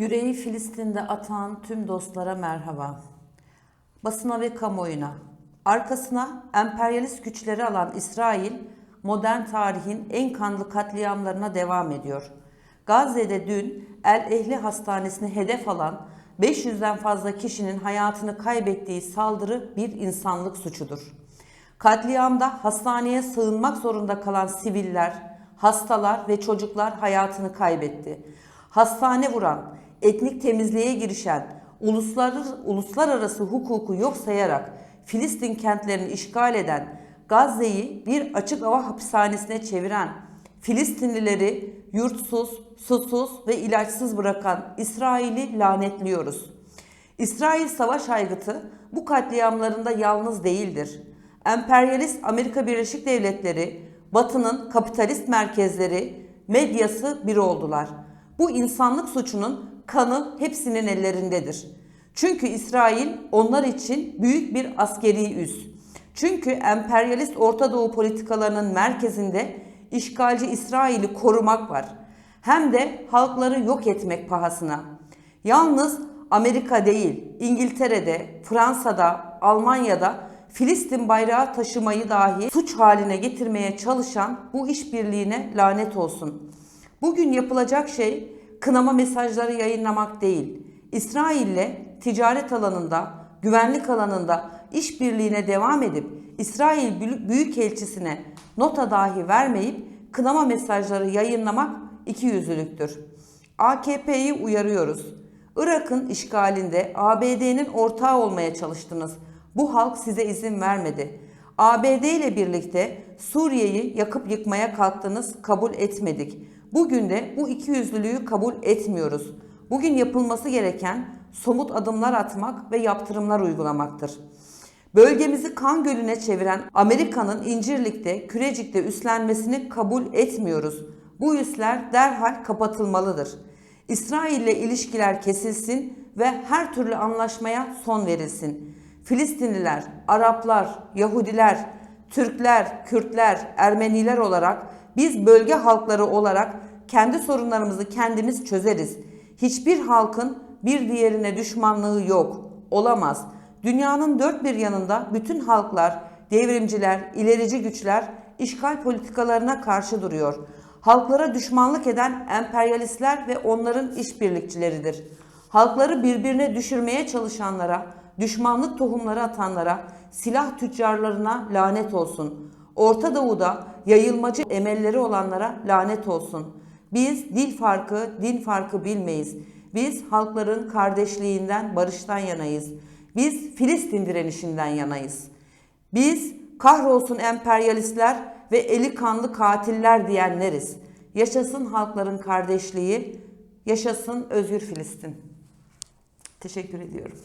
Yüreği Filistin'de atan tüm dostlara merhaba. Basına ve kamuoyuna, arkasına emperyalist güçleri alan İsrail, modern tarihin en kanlı katliamlarına devam ediyor. Gazze'de dün El Ehli Hastanesi'ni hedef alan 500'den fazla kişinin hayatını kaybettiği saldırı bir insanlık suçudur. Katliamda hastaneye sığınmak zorunda kalan siviller, hastalar ve çocuklar hayatını kaybetti. Hastane vuran, etnik temizliğe girişen, uluslararası, hukuku yok sayarak Filistin kentlerini işgal eden, Gazze'yi bir açık hava hapishanesine çeviren, Filistinlileri yurtsuz, susuz ve ilaçsız bırakan İsrail'i lanetliyoruz. İsrail savaş aygıtı bu katliamlarında yalnız değildir. Emperyalist Amerika Birleşik Devletleri, Batı'nın kapitalist merkezleri, medyası bir oldular. Bu insanlık suçunun kanı hepsinin ellerindedir. Çünkü İsrail onlar için büyük bir askeri üs. Çünkü emperyalist Orta Doğu politikalarının merkezinde işgalci İsrail'i korumak var. Hem de halkları yok etmek pahasına. Yalnız Amerika değil, İngiltere'de, Fransa'da, Almanya'da Filistin bayrağı taşımayı dahi suç haline getirmeye çalışan bu işbirliğine lanet olsun. Bugün yapılacak şey kınama mesajları yayınlamak değil. İsrail'le ticaret alanında, güvenlik alanında işbirliğine devam edip İsrail Büyükelçisine nota dahi vermeyip kınama mesajları yayınlamak ikiyüzlülüktür. AKP'yi uyarıyoruz. Irak'ın işgalinde ABD'nin ortağı olmaya çalıştınız. Bu halk size izin vermedi. ABD ile birlikte Suriye'yi yakıp yıkmaya kalktınız, kabul etmedik. Bugün de bu ikiyüzlülüğü kabul etmiyoruz. Bugün yapılması gereken somut adımlar atmak ve yaptırımlar uygulamaktır. Bölgemizi kan gölüne çeviren Amerika'nın İncirlik'te, Kürecik'te üstlenmesini kabul etmiyoruz. Bu üsler derhal kapatılmalıdır. İsrail ile ilişkiler kesilsin ve her türlü anlaşmaya son verilsin. Filistinliler, Araplar, Yahudiler, Türkler, Kürtler, Ermeniler olarak biz bölge halkları olarak kendi sorunlarımızı kendimiz çözeriz. Hiçbir halkın bir diğerine düşmanlığı yok, olamaz. Dünyanın dört bir yanında bütün halklar, devrimciler, ilerici güçler işgal politikalarına karşı duruyor. Halklara düşmanlık eden emperyalistler ve onların işbirlikçileridir. Halkları birbirine düşürmeye çalışanlara, düşmanlık tohumları atanlara, silah tüccarlarına lanet olsun. Orta Doğu'da yayılmacı emelleri olanlara lanet olsun. Biz dil farkı, din farkı bilmeyiz. Biz halkların kardeşliğinden, barıştan yanayız. Biz Filistin direnişinden yanayız. Biz kahrolsun emperyalistler ve eli kanlı katiller diyenleriz. Yaşasın halkların kardeşliği, yaşasın özgür Filistin. Teşekkür ediyorum.